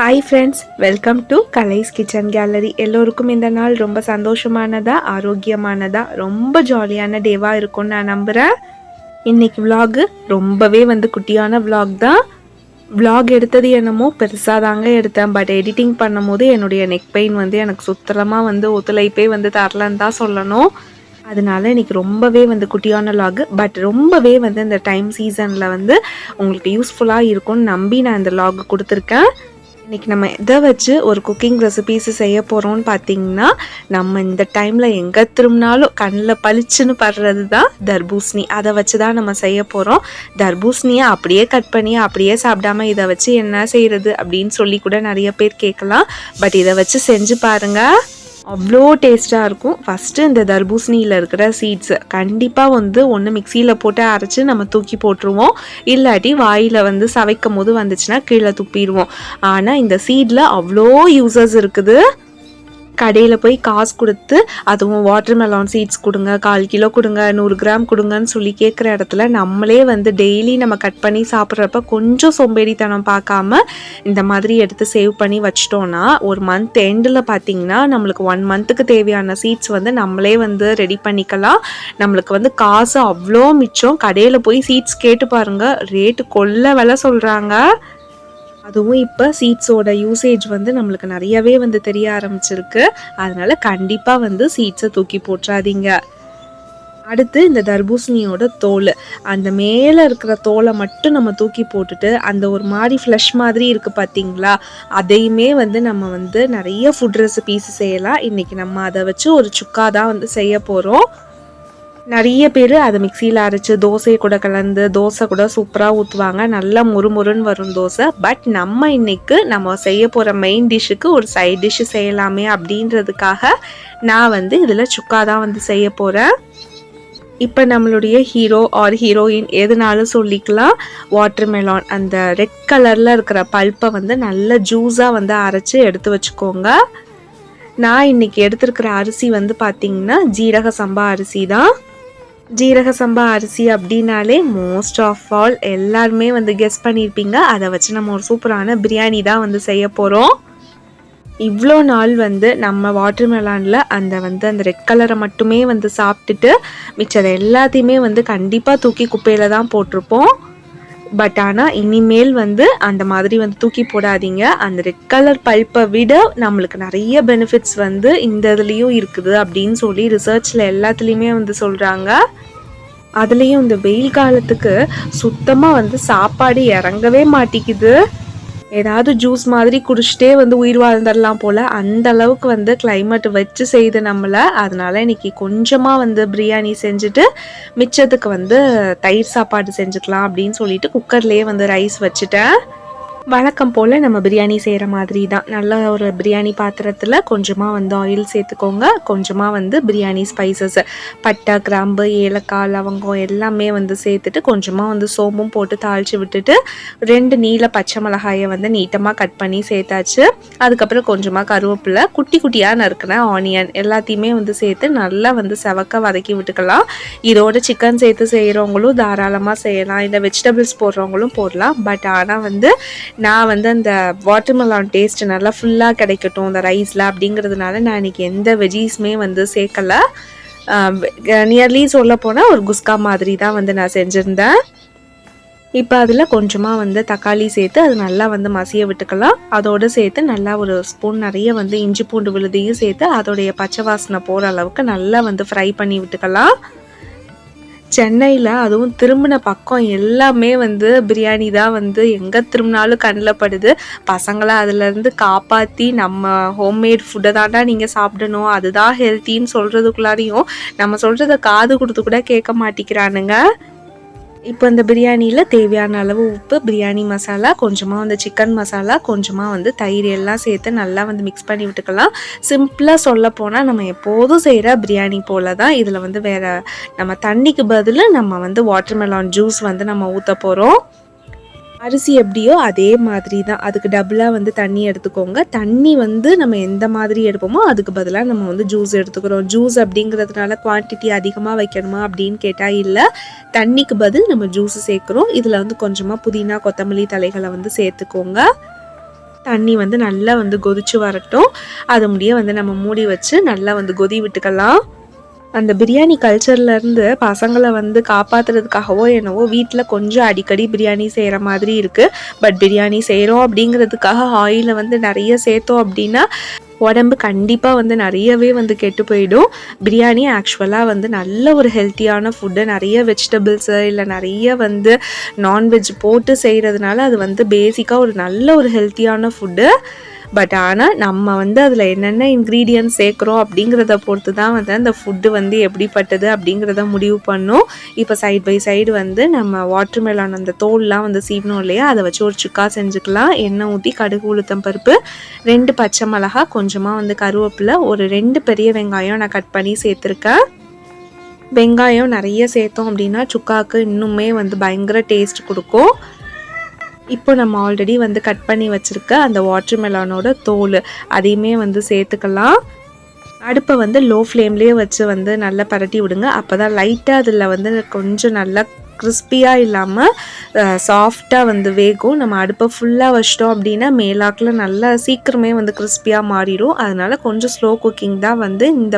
Hi friends welcome to Kalai's kitchen gallery எல்லோருக்கும் இந்த நாள் ரொம்ப சந்தோஷமானதாக ஆரோக்கியமானதாக ரொம்ப ஜாலியான டேவாக இருக்கும்னு நான் நம்புகிறேன் இன்னைக்கு விலாகு ரொம்பவே வந்து குட்டியான விலாக் தான். விலாக் எடுத்தது என்னமோ பெருசாக தாங்க எடுத்தேன் பட் எடிட்டிங் பண்ணும்போது என்னுடைய நெக் பெயின் வந்து எனக்கு சுத்தரமாக வந்து ஒத்துழைப்பே வந்து தரலன்னு தான் சொல்லணும். அதனால இன்றைக்கி ரொம்பவே வந்து குட்டியான லாக் பட் ரொம்பவே வந்து இந்த டைம் சீசனில் வந்து உங்களுக்கு யூஸ்ஃபுல்லாக இருக்கும்னு நம்பி நான் இந்த லாக் கொடுத்துருக்கேன். இன்னைக்கு நம்ம எதை வச்சு ஒரு குக்கிங் ரெசிபீஸ் செய்ய போகிறோம்னு பார்த்தீங்கன்னா நம்ம இந்த டைமில் எங்கே திரும்பினாலும் கண்ணில் பளிச்சுன்னு படுறது தான் தர்பூசணி. அதை வச்சு தான் நம்ம செய்ய போகிறோம் தர்பூசணியை அப்படியே கட் பண்ணி அப்படியே சாப்பிடாம இதை வச்சு என்ன செய்கிறது அப்படின்னு சொல்லி கூட நிறைய பேர் கேட்கலாம். பட் இதை வச்சு செஞ்சு பாருங்கள் அவ்வளோ டேஸ்ட்டாக இருக்கும். ஃபஸ்ட்டு இந்த தர்பூசணியில் இருக்கிற சீட்ஸ் கண்டிப்பாக வந்து ஒன்று மிக்சியில் போட்டு அரைச்சி நம்ம தூக்கி போட்டுருவோம். இல்லாட்டி வாயில் வந்து சவைக்கும் போது வந்துச்சுன்னா கீழே துப்பிடுவோம். ஆனால் இந்த சீடில் அவ்வளோ யூசஸ் இருக்குது. கடையில் போய் காசு கொடுத்து அதுவும் வாட்டர் மெலான் சீட்ஸ் கொடுங்க கால் கிலோ கொடுங்க நூறு கிராம் கொடுங்கன்னு சொல்லி கேட்குற இடத்துல நம்மளே வந்து டெய்லி நம்ம கட் பண்ணி சாப்பிட்றப்ப கொஞ்சம் சோம்பேறித்தனம் பார்க்காம இந்த மாதிரி எடுத்து சேவ் பண்ணி வச்சிட்டோன்னா ஒரு மந்த் எண்டில் பார்த்தீங்கன்னா நம்மளுக்கு ஒன் மந்த்துக்கு தேவையான சீட்ஸ் வந்து நம்மளே வந்து ரெடி பண்ணிக்கலாம். நம்மளுக்கு வந்து காசு அவ்வளோ மிச்சம். கடையில் போய் சீட்ஸ் கேட்டு பாருங்க ரேட்டு கொள்ள விலை சொல்கிறாங்க அதுவும் இப்போ சீட்ஸோட யூசேஜ் வந்து நம்மளுக்கு நிறையவே வந்து தெரிய ஆரம்பிச்சிருக்கு. அதனால கண்டிப்பாக வந்து சீட்ஸை தூக்கி போட்டுறாதீங்க அடுத்து இந்த தர்பூசணியோட தோல். அந்த மேலே இருக்கிற தோலை மட்டும் நம்ம தூக்கி போட்டுட்டு அந்த ஒரு மாதிரி ஃப்ளஷ் மாதிரி இருக்குது பார்த்தீங்களா அதையுமே வந்து நம்ம வந்து நிறைய ஃபுட் ரெசிபீஸ் செய்யலாம். இன்றைக்கி நம்ம அதை வச்சு ஒரு சுக்கா தான் வந்து செய்ய போகிறோம் நிறைய பேர் அதை மிக்சியில் அரைச்சி தோசை கூட கலந்து தோசை கூட சூப்பராக ஊற்றுவாங்க நல்லா முறுமுறுன்னு வரும் தோசை. பட் நம்ம இன்னைக்கு நம்ம செய்ய போகிற மெயின் டிஷ்ஷுக்கு ஒரு சைட் டிஷ்ஷு செய்யலாமே அப்படின்றதுக்காக நான் வந்து இதில் சுக்கா தான் வந்து செய்ய போகிறேன் இப்போ நம்மளுடைய ஹீரோ ஆர் ஹீரோயின் எதுனாலும் சொல்லிக்கலாம். வாட்டர் மெலான் அந்த ரெட் கலரில் இருக்கிற பல்ப்பை வந்து நல்ல ஜூஸாக வந்து அரைச்சி எடுத்து வச்சுக்கோங்க. நான் இன்றைக்கி எடுத்துருக்கிற அரிசி வந்து பார்த்திங்கன்னா ஜீரக சம்பா அரிசி தான். ஜீரக சம்பா அரிசி அப்படின்னாலே மோஸ்ட் ஆஃப் ஆல் எல்லாருமே வந்து கெஸ் பண்ணியிருப்பீங்க அதை வச்சு நம்ம ஒரு சூப்பரான பிரியாணி தான் வந்து செய்ய போகிறோம் இவ்வளோ நாள் வந்து நம்ம வாட்டர் மெலானில் அந்த வந்து அந்த ரெட் கலரை மட்டுமே வந்து சாப்பிட்டுட்டு மிச்சதை எல்லாத்தையுமே வந்து கண்டிப்பாக தூக்கி குப்பையில் தான் போட்டிருப்போம். பட் ஆனால் இனிமேல் வந்து அந்த மாதிரி வந்து தூக்கி போடாதீங்க. அந்த ரெட் கலர் பல்ப்பை விட நம்மளுக்கு நிறைய பெனிஃபிட்ஸ் வந்து இந்த இதுலேயும் இருக்குது அப்படின்னு சொல்லி ரிசர்ச்சில் எல்லாத்துலேயுமே வந்து சொல்கிறாங்க அதுலேயும் இந்த வெயில் காலத்துக்கு சுத்தமாக வந்து சாப்பாடு இறங்கவே மாட்டேங்குது. ஏதாவது ஜூஸ் மாதிரி குடிச்சிட்டே வந்து உயிர் வாழ்ந்துடலாம் போல் அந்த அளவுக்கு வந்து கிளைமேட் வச்சு செய்து நம்மளை. அதனால இன்னைக்கு கொஞ்சமாக வந்து பிரியாணி செஞ்சுட்டு மிச்சத்துக்கு வந்து தயிர் சாப்பாடு செஞ்சுக்கலாம் அப்படின்னு சொல்லிட்டு குக்கர்லேயே வந்து ரைஸ் வச்சுட்டேன். வழக்கம் போல் நம்ம பிரியாணி செய்கிற மாதிரி தான் நல்ல ஒரு பிரியாணி பாத்திரத்தில் கொஞ்சமாக வந்து ஆயில் சேர்த்துக்கோங்க. கொஞ்சமாக வந்து பிரியாணி ஸ்பைசஸ் பட்டை கிராம்பு ஏலக்காய் லவங்கம் எல்லாமே வந்து சேர்த்துட்டு கொஞ்சமாக வந்து சோம்பும் போட்டு தாளித்து விட்டுட்டு ரெண்டு நீல பச்சை மிளகாயை வந்து நீட்டமாக கட் பண்ணி சேர்த்தாச்சு. அதுக்கப்புறம் கொஞ்சமாக கருவேப்பிலை குட்டி குட்டியாக நறுக்கின ஆனியன் எல்லாத்தையுமே வந்து சேர்த்து நல்லா வந்து செவக்க வதக்கி விட்டுக்கலாம். இதோட சிக்கன் சேர்த்து செய்கிறவங்களும் தாராளமாக செய்யலாம். இல்லை வெஜிடபிள்ஸ் போடுறவங்களும் போடலாம். பட் ஆனால் வந்து நான் வந்து அந்த வாட்டர்மெலான் டேஸ்ட் நல்லா ஃபுல்லாக கிடைக்கட்டும் அந்த ரைஸில் அப்படிங்கிறதுனால நான் இன்னைக்கு எந்த வெஜ்ஜீஸுமே வந்து சேர்க்கல. நியர்லி சொல்ல போனால் ஒரு குஸ்கா மாதிரி தான் வந்து நான் செஞ்சுருந்தேன். இப்போ அதில் கொஞ்சமாக வந்து தக்காளி சேர்த்து அது நல்லா வந்து மசிய விட்டுக்கலாம். அதோடு சேர்த்து நல்லா ஒரு ஸ்பூன் நிறைய வந்து இஞ்சி பூண்டு விழுதையும் சேர்த்து அதோடைய பச்சை வாசனை போகிற அளவுக்கு நல்லா வந்து ஃப்ரை பண்ணி விட்டுக்கலாம். சென்னையில் அதுவும் திரும்பின பக்கம் எல்லாமே வந்து பிரியாணி தான் வந்து எங்கே திரும்பினாலும் கண்ணில் படுது. பசங்களை அதுலேருந்து காப்பாற்றி நம்ம ஹோம்மேட் ஃபுட்டை தாண்டா நீங்கள் சாப்பிடணும். அதுதான் ஹெல்த்தின்னு சொல்கிறதுக்குள்ளாரையும் நம்ம சொல்கிறத காது கொடுத்து கூட கேட்க மாட்டேங்கிறானுங்க இப்போ இந்த பிரியாணியில் தேவையான அளவு உப்பு பிரியாணி மசாலா கொஞ்சமாக வந்து சிக்கன் மசாலா கொஞ்சமாக வந்து தயிர் எல்லாம் சேர்த்து நல்லா வந்து மிக்ஸ் பண்ணி விட்டுக்கலாம். சிம்பிளாக சொல்ல போனால் நம்ம எப்போதும் செய்கிற பிரியாணி போல தான் இதில் வந்து வேறு நம்ம தண்ணிக்கு பதில் நம்ம வந்து வாட்டர்மெலான் ஜூஸ் வந்து நம்ம ஊற்ற போகிறோம் அரிசி எப்படியோ அதே மாதிரி தான் அதுக்கு டபுளாக வந்து தண்ணி எடுத்துக்கோங்க. தண்ணி வந்து நம்ம எந்த மாதிரி எடுப்போமோ அதுக்கு பதிலாக நம்ம வந்து ஜூஸ் எடுத்துக்கிறோம். ஜூஸ் அப்படிங்கிறதுனால குவான்டிட்டி அதிகமாக வைக்கணுமா அப்படின்னு கேட்டால் இல்லை. தண்ணிக்கு பதில் நம்ம ஜூஸ் சேர்க்குறோம். இதில் வந்து கொஞ்சமாக புதினா கொத்தமல்லி தலைகளை வந்து சேர்த்துக்கோங்க. தண்ணி வந்து நல்லா வந்து கொதிச்சு வரட்டும். அது முடிய வந்து நம்ம மூடி வச்சு நல்லா வந்து கொதி விட்டுக்கலாம். அந்த பிரியாணி கல்ச்சர்லேருந்து பசங்களை வந்து காப்பாத்துறதுக்காகவோ என்னவோ வீட்டில் கொஞ்சம் அடிக்கடி பிரியாணி செய்கிற மாதிரி இருக்குது பட் பிரியாணி செய்கிறோம் அப்படிங்கிறதுக்காக ஆயிலை வந்து நிறைய சேர்த்தோம் அப்படின்னா உடம்பு கண்டிப்பாக வந்து நிறையவே வந்து கெட்டு போயிடும். பிரியாணி ஆக்சுவலாக வந்து நல்ல ஒரு ஹெல்த்தியான ஃபுட்டு நிறைய வெஜிடபிள்ஸு இல்லை நிறைய வந்து நான்வெஜ் போட்டு செய்கிறதுனால அது வந்து பேசிக்காக ஒரு நல்ல ஒரு ஹெல்த்தியான ஃபுட்டு பட் ஆனால் நம்ம வந்து அதில் என்னென்ன இன்க்ரீடியன்ட் சேர்க்குறோம் அப்படிங்கிறத பொறுத்து தான் வந்து அந்த ஃபுட்டு வந்து எப்படிப்பட்டது அப்படிங்கிறத முடிவு பண்ணும். இப்போ சைட் பை சைடு வந்து நம்ம வாட்டர்மெலான் அந்த தோல்லாம் வந்து சீவணும் இல்லையா? அதை வச்சு ஒரு சுக்கா செஞ்சுக்கலாம். எண்ணெய் ஊற்றி கடுகு உளுத்தம் பருப்பு ரெண்டு பச்சை மிளகா கொஞ்சமாக வந்து கருவேப்பிலை ஒரு ரெண்டு பெரிய வெங்காயம் நான் கட் பண்ணி சேர்த்துருக்கேன். வெங்காயம் நிறைய சேர்த்தோம் அப்படின்னா சுக்காவுக்கு இன்னுமே வந்து பயங்கர டேஸ்ட் கொடுக்கும். இப்போ நம்ம ஆல்ரெடி வந்து கட் பண்ணி வச்சுருக்க அந்த வாட்டர்மெலனோட தோல் அதையுமே வந்து சேர்த்துக்கலாம். அடுப்பை வந்து லோ ஃப்ளேம்லேயே வச்சு வந்து நல்லா பரட்டி விடுங்க. அப்போ தான் லைட்டாக அதில் வந்து கொஞ்சம் நல்லா கிறிஸ்பியாக இல்லாமல் சாஃப்டாக வந்து வேகும். நம்ம அடுப்பை ஃபுல்லாக வச்சிட்டோம் அப்படின்னா மேலாக்கில் நல்லா சீக்கிரமே வந்து கிறிஸ்பியாக மாறிடும். அதனால் கொஞ்சம் ஸ்லோ குக்கிங் தான் வந்து இந்த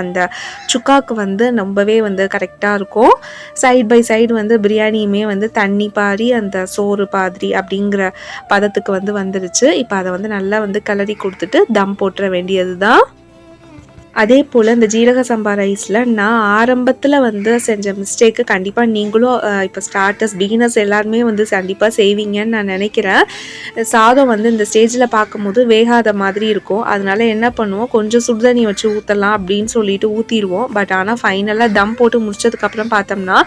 அந்த சுக்காக்கு வந்து ரொம்பவே வந்து கரெக்டாக இருக்கும். சைட் பை சைடு வந்து பிரியாணியுமே வந்து தண்ணி பாரி அந்த சோறு பாதிரி அப்படிங்கிற பதத்துக்கு வந்து வந்துருச்சு. இப்போ அதை வந்து நல்லா வந்து கிளறி கொடுத்துட்டு தம் போட்டுற வேண்டியது தான் அதே போல் இந்த ஜீரக சம்பா ரைஸில் நான் ஆரம்பத்தில் வந்து செஞ்ச மிஸ்டேக்கு கண்டிப்பாக நீங்களும் இப்போ ஸ்டார்டர்ஸ் பிகினர்ஸ் எல்லாருமே வந்து கண்டிப்பாக செய்வீங்கன்னு நான் நினைக்கிறேன். சாதம் வந்து இந்த ஸ்டேஜில் பார்க்கும்போது வேகாத மாதிரி இருக்கும். அதனால என்ன பண்ணுவோம்? கொஞ்சம் சுடுதண்ணி வச்சு ஊற்றலாம் அப்படின்னு சொல்லிட்டு ஊற்றிடுவோம் பட் ஆனால் ஃபைனலாக தம் போட்டு முடிச்சதுக்கப்புறம் பார்த்தோம்னா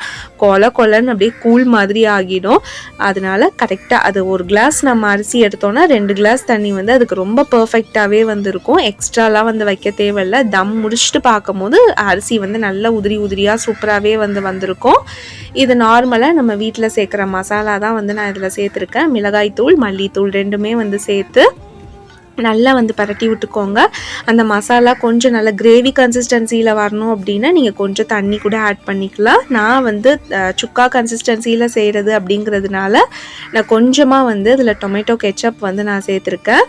கொலை கொலைன்னு அப்படியே கூழ் மாதிரி ஆகிடும். அதனால கரெக்டாக அது ஒரு கிளாஸ் நம்ம அரிசி எடுத்தோன்னா ரெண்டு கிளாஸ் தண்ணி வந்து அதுக்கு ரொம்ப பர்ஃபெக்டாகவே வந்து இருக்கும். எக்ஸ்ட்ராலாம் வந்து வைக்க தேவையில்லை. தம் முடிச்சுட்டு பார்க்கும்போது அரிசி வந்து நல்லா உதிரி உதிரியாக சூப்பராகவே வந்து வந்திருக்கும். இது நார்மலாக நம்ம வீட்டில் சேர்க்குற மசாலா தான் வந்து நான் இதில் சேர்த்துருக்கேன். மிளகாய்த்தூள் மல்லித்தூள் ரெண்டுமே வந்து சேர்த்து நல்லா வந்து பரட்டி விட்டுக்கோங்க. அந்த மசாலா கொஞ்சம் நல்ல கிரேவி கன்சிஸ்டன்சியில் வரணும் அப்படின்னா நீங்கள் கொஞ்சம் தண்ணி கூட ஆட் பண்ணிக்கலாம். நான் வந்து சுக்கா கன்சிஸ்டன்சியில் செய்கிறது அப்படிங்கிறதுனால நான் கொஞ்சமாக வந்து இதில் டொமேட்டோ கெச்சப் வந்து நான் சேர்த்துருக்கேன்.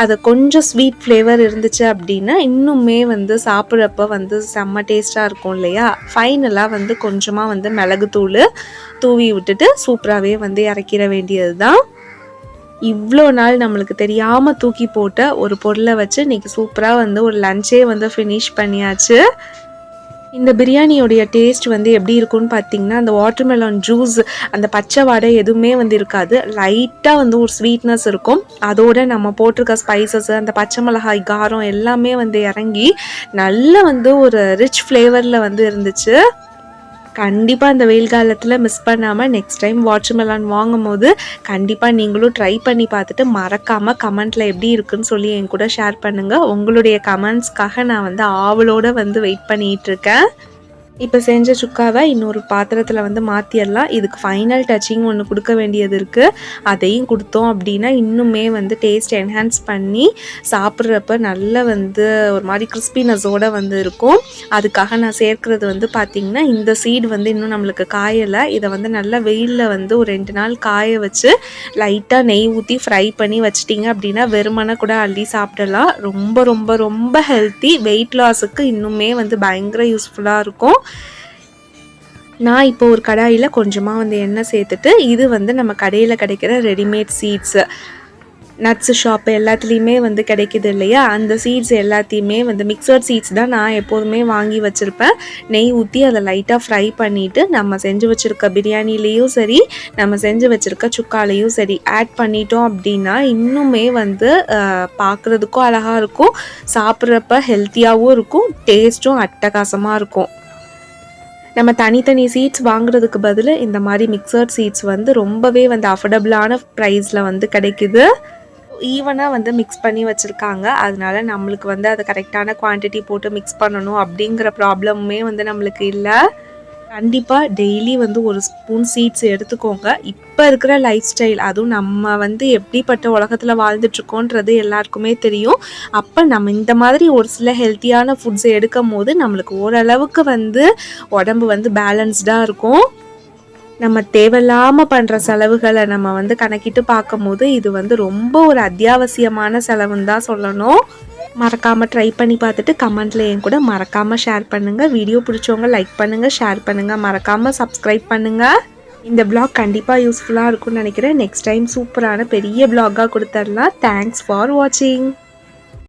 அது கொஞ்சம் ஸ்வீட் ஃப்ளேவர் இருந்துச்சு அப்படின்னா இன்னுமே வந்து சாப்பிட்றப்ப வந்து செம்ம டேஸ்ட்டாக இருக்கும் இல்லையா? ஃபைனலாக வந்து கொஞ்சமாக வந்து மிளகுத்தூள் தூவி விட்டுட்டு சூப்பராகவே வந்து இறக்கிற வேண்டியது தான் இவ்வளோ நாள் நம்மளுக்கு தெரியாமல் தூக்கி போட்ட ஒரு பொருளை வச்சு இன்றைக்கி சூப்பராக வந்து ஒரு லஞ்சே வந்து ஃபினிஷ் பண்ணியாச்சு. இந்த பிரியாணியோடைய டேஸ்ட் வந்து எப்படி இருக்கும்னு பார்த்தீங்கன்னா அந்த வாட்டர்மெலான் ஜூஸ் அந்த பச்சை வடை எதுவுமே வந்து இருக்காது. லைட்டாக வந்து ஒரு ஸ்வீட்னஸ் இருக்கும். அதோட நம்ம போட்டிருக்க ஸ்பைசஸ் அந்த பச்சை மிளகாய் காரம் எல்லாமே வந்து இறங்கி நல்ல வந்து ஒரு ரிச் ஃப்ளேவரில் வந்து இருந்துச்சு. கண்டிப்பாக இந்த வெயில் காலத்தில் மிஸ் பண்ணாமல் நெக்ஸ்ட் டைம் வாட்ச்மெலான் வாங்கும் போது கண்டிப்பாக நீங்களும் ட்ரை பண்ணி பார்த்துட்டு மறக்காமல் கமெண்ட்டில் எப்படி இருக்குன்னு சொல்லி என் கூட ஷேர் பண்ணுங்கள் உங்களுடைய கமெண்ட்ஸ்க்காக நான் வந்து ஆவலோடு வந்து வெயிட் பண்ணிகிட்ருக்கேன் இப்போ செஞ்ச சுக்காவை இன்னொரு பாத்திரத்தில் வந்து மாற்றிடலாம் இதுக்கு ஃபைனல் டச்சிங் ஒன்று கொடுக்க வேண்டியது இருக்குது அதையும் கொடுத்தோம் அப்படின்னா இன்னுமே வந்து டேஸ்ட் என்ஹான்ஸ் பண்ணி சாப்பிட்றப்ப நல்ல வந்து ஒரு மாதிரி கிறிஸ்பினஸோடு வந்து இருக்கும். அதுக்காக நான் சேர்க்குறது வந்து பார்த்திங்கன்னா இந்த சீடு வந்து இன்னும் நம்மளுக்கு காயலை. இதை வந்து நல்லா வெயிலில் வந்து ஒரு ரெண்டு நாள் காய வச்சு லைட்டாக நெய் ஊற்றி ஃப்ரை பண்ணி வச்சிட்டிங்க அப்படின்னா வெறுமனை கூட அள்ளி சாப்பிடலாம். ரொம்ப ரொம்ப ரொம்ப ஹெல்த்தி வெயிட் லாஸுக்கு இன்னுமே வந்து பயங்கர யூஸ்ஃபுல்லாக இருக்கும். நான் இப்போ ஒரு கடாயில் கொஞ்சமாக வந்து எண்ணெய் சேர்த்துட்டு இது வந்து நம்ம கடையில் கிடைக்கிற ரெடிமேட் சீட்ஸு நட்ஸு ஷாப்பு எல்லாத்துலேயுமே வந்து கிடைக்கிது இல்லையா? அந்த சீட்ஸ் எல்லாத்தையுமே வந்து மிக்சர் சீட்ஸ் தான் நான் எப்போதுமே வாங்கி வச்சுருப்பேன். நெய் ஊற்றி அதை லைட்டாக ஃப்ரை பண்ணிவிட்டு நம்ம செஞ்சு வச்சுருக்க பிரியாணிலேயும் சரி நம்ம செஞ்சு வச்சுருக்க சுக்காலையும் சரி ஆட் பண்ணிட்டோம் அப்படின்னா இன்னுமே வந்து பார்க்குறதுக்கும் அழகாக இருக்கும். சாப்பிட்றப்ப ஹெல்த்தியாகவும் இருக்கும் டேஸ்ட்டும் அட்டகாசமாக இருக்கும். நம்ம தனித்தனி சீட்ஸ் வாங்குறதுக்கு பதில் இந்த மாதிரி மிக்சர் சீட்ஸ் வந்து ரொம்பவே வந்து அஃபர்டபுளான ப்ரைஸில் வந்து கிடைக்குது. ஈவனாக வந்து மிக்ஸ் பண்ணி வச்சுருக்காங்க. அதனால நம்மளுக்கு வந்து அதை கரெக்டான குவான்டிட்டி போட்டு மிக்ஸ் பண்ணணும் அப்படிங்கிற ப்ராப்ளமுமே வந்து நம்மளுக்கு இல்லை. கண்டிப்பாக டெய்லி வந்து ஒரு ஸ்பூன் சீட்ஸ் எடுத்துக்கோங்க. இப்போ இருக்கிற லைஃப் ஸ்டைல் அதுவும் நம்ம வந்து எப்படிப்பட்ட உலகத்தில் வாழ்ந்துட்டுருக்கோன்றது எல்லாருக்குமே தெரியும். அப்போ நம்ம இந்த மாதிரி ஒரு சில ஹெல்த்தியான ஃபுட்ஸை எடுக்கும் போது நம்மளுக்கு ஓரளவுக்கு வந்து உடம்பு வந்து பேலன்ஸ்டாக இருக்கும். நம்ம தேவையில்லாமல் பண்ணுற செலவுகளை நம்ம வந்து கணக்கிட்டு பார்க்கும்போது இது வந்து ரொம்ப ஒரு அத்தியாவசியமான செலவுன்னு தான் சொல்லணும். மறக்காமல் ட்ரை பண்ணி பார்த்துட்டு கமெண்ட்டில் என் கூட மறக்காமல் ஷேர் பண்ணுங்கள் வீடியோ பிடிச்சவங்க லைக் பண்ணுங்கள் ஷேர் பண்ணுங்கள் மறக்காமல் சப்ஸ்கிரைப் பண்ணுங்கள் இந்த பிளாக் கண்டிப்பாக யூஸ்ஃபுல்லாக இருக்கும்னு நினைக்கிறேன். நெக்ஸ்ட் டைம் சூப்பரான பெரிய பிளாகாக கொடுத்துர்லாம். கொடுத்துடலாம் தேங்க்ஸ் ஃபார் வாட்சிங்